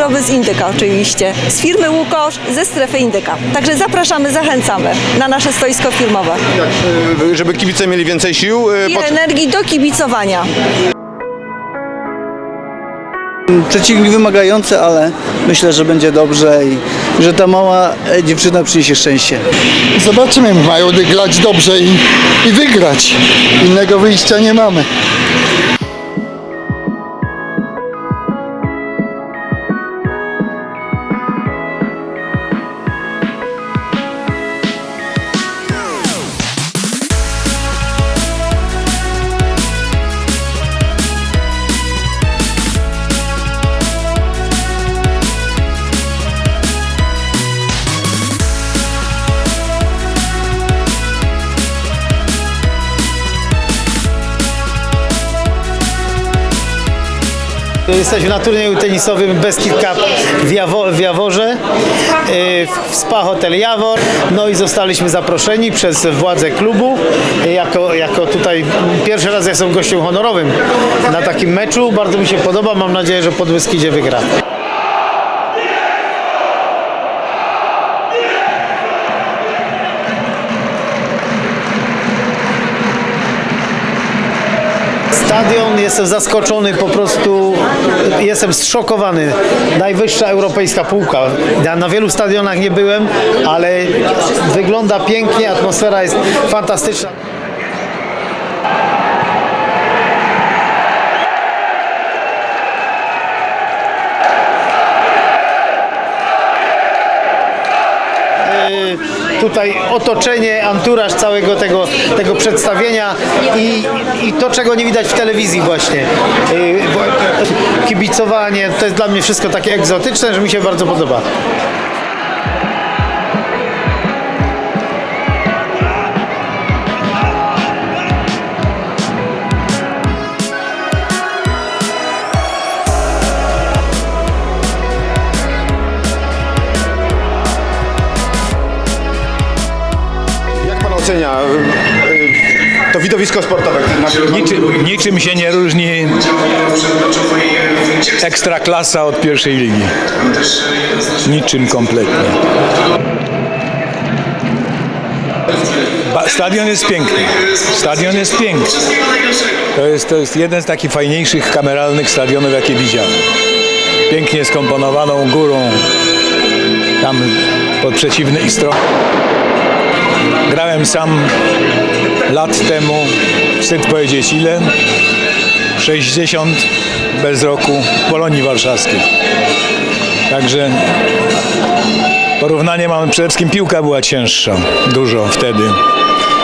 wyroby z indyka oczywiście, z firmy Łukosz, ze strefy indyka. Także zapraszamy, zachęcamy na nasze stoisko firmowe. Y, Żeby kibice mieli więcej sił. y, I po- energii do kibicowania. Przeciwnik wymagający, ale myślę, że będzie dobrze i że ta mała dziewczyna przyniesie szczęście. Zobaczymy, mają grać dobrze i, i wygrać. Innego wyjścia nie mamy. Jesteśmy na turnieju tenisowym Beskid Cup w, Jawo, w Jaworze, yy, w Spa Hotel Jawor. No i zostaliśmy zaproszeni przez władze klubu jako, jako tutaj pierwszy raz jestem gościem honorowym na takim meczu. Bardzo mi się podoba, mam nadzieję, że pod Beskidzie wygra. Stadion, jestem zaskoczony, po prostu jestem zszokowany. Najwyższa europejska półka. Ja na wielu stadionach nie byłem, ale wygląda pięknie, atmosfera jest fantastyczna. Tutaj otoczenie, anturaż całego tego, tego przedstawienia i, i to, czego nie widać w telewizji właśnie. Y, Kibicowanie, to jest dla mnie wszystko takie egzotyczne, że mi się bardzo podoba. Ocenia y, y, to widowisko sportowe? Na- Niczy, niczym się nie różni ekstraklasa od pierwszej ligi. Niczym kompletnie. Stadion jest piękny. Stadion jest piękny. To jest, to jest jeden z takich fajniejszych kameralnych stadionów, jakie widziałem. Pięknie skomponowaną górą. Tam po przeciwnej stronie. Grałem sam lat temu, wstyd powiedzieć ile, 60 bez roku w Polonii Warszawskiej. Także porównanie mamy, przede wszystkim piłka była cięższa, dużo wtedy.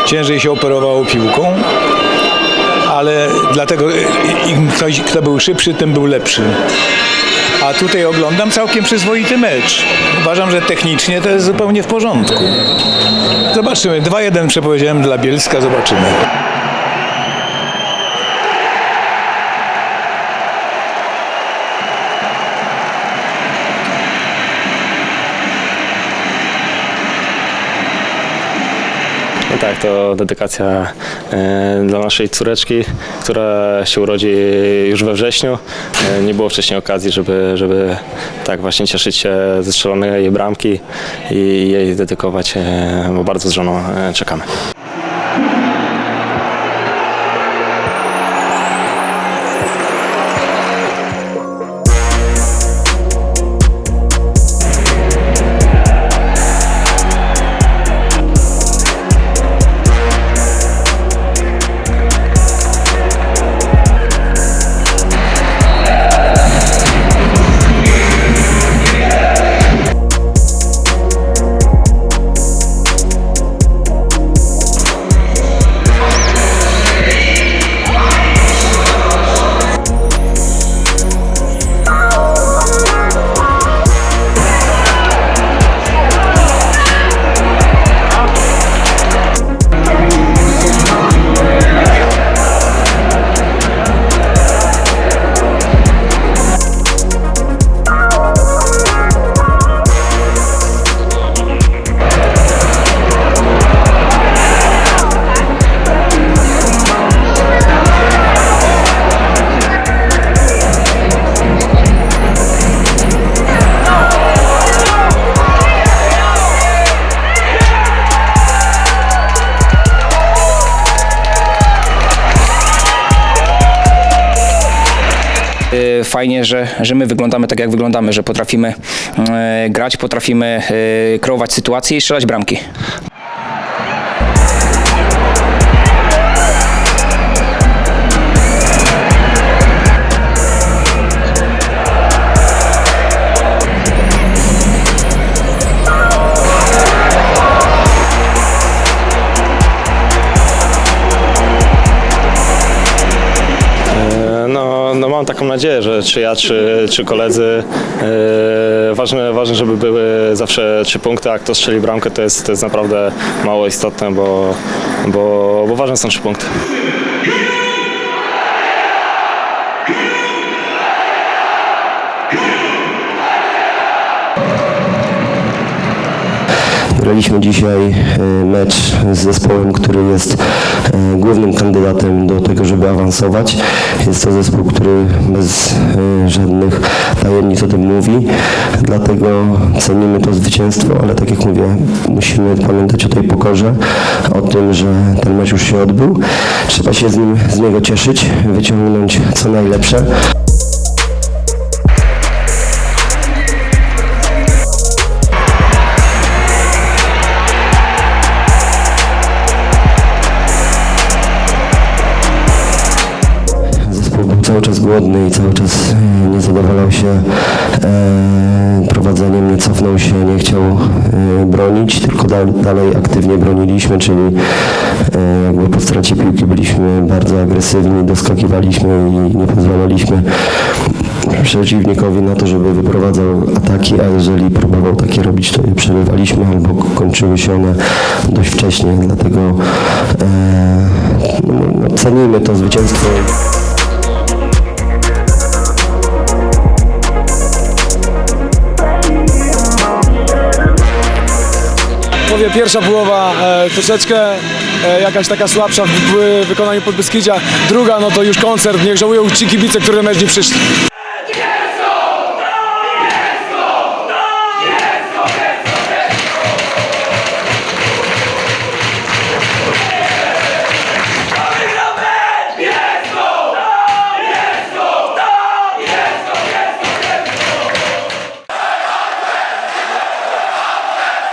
Ciężej się operowało piłką, ale dlatego im ktoś, kto był szybszy, tym był lepszy. A tutaj oglądam całkiem przyzwoity mecz. Uważam, że technicznie to jest zupełnie w porządku. Zobaczymy. 2-1 przepowiedziałem dla Bielska, zobaczymy. No tak, to dedykacja e, dla naszej córeczki, która się urodzi już we wrześniu. E, nie było wcześniej okazji, żeby, żeby tak właśnie cieszyć się ze strzelonej jej bramki i jej dedykować, e, bo bardzo z żoną czekamy. Fajnie, że, że my wyglądamy tak, jak wyglądamy, że potrafimy e, grać, potrafimy e, kreować sytuacje i strzelać bramki. Taką nadzieję, że czy ja, czy, czy koledzy, e, ważne, ważne, żeby były zawsze trzy punkty, a kto strzeli bramkę, to jest, to jest naprawdę mało istotne, bo, bo, bo ważne są trzy punkty. Graliśmy dzisiaj e, mecz z zespołem, który jest e, głównym kandydatem do tego, żeby awansować. Jest to zespół, który bez e, żadnych tajemnic o tym mówi, dlatego cenimy to zwycięstwo, ale tak jak mówię, musimy pamiętać o tej pokorze, o tym, że ten mecz już się odbył. Trzeba się z, nim, z niego cieszyć, wyciągnąć co najlepsze. Cały czas głodny i cały czas e, nie zadowalał się e, prowadzeniem, nie cofnął się, nie chciał e, bronić, tylko da, dalej aktywnie broniliśmy, czyli jakby po stracie piłki byliśmy bardzo agresywni, doskakiwaliśmy i nie pozwalaliśmy przeciwnikowi na to, żeby wyprowadzał ataki, a jeżeli próbował takie robić, to je przerywaliśmy albo kończyły się one dość wcześnie, dlatego e, no, no, cenimy to zwycięstwo. Powie pierwsza połowa e, troszeczkę e, jakaś taka słabsza w, w wykonaniu Podbeskidzia. Druga no to już koncert, niech żałują ci kibice, które na mecz nie przyszli.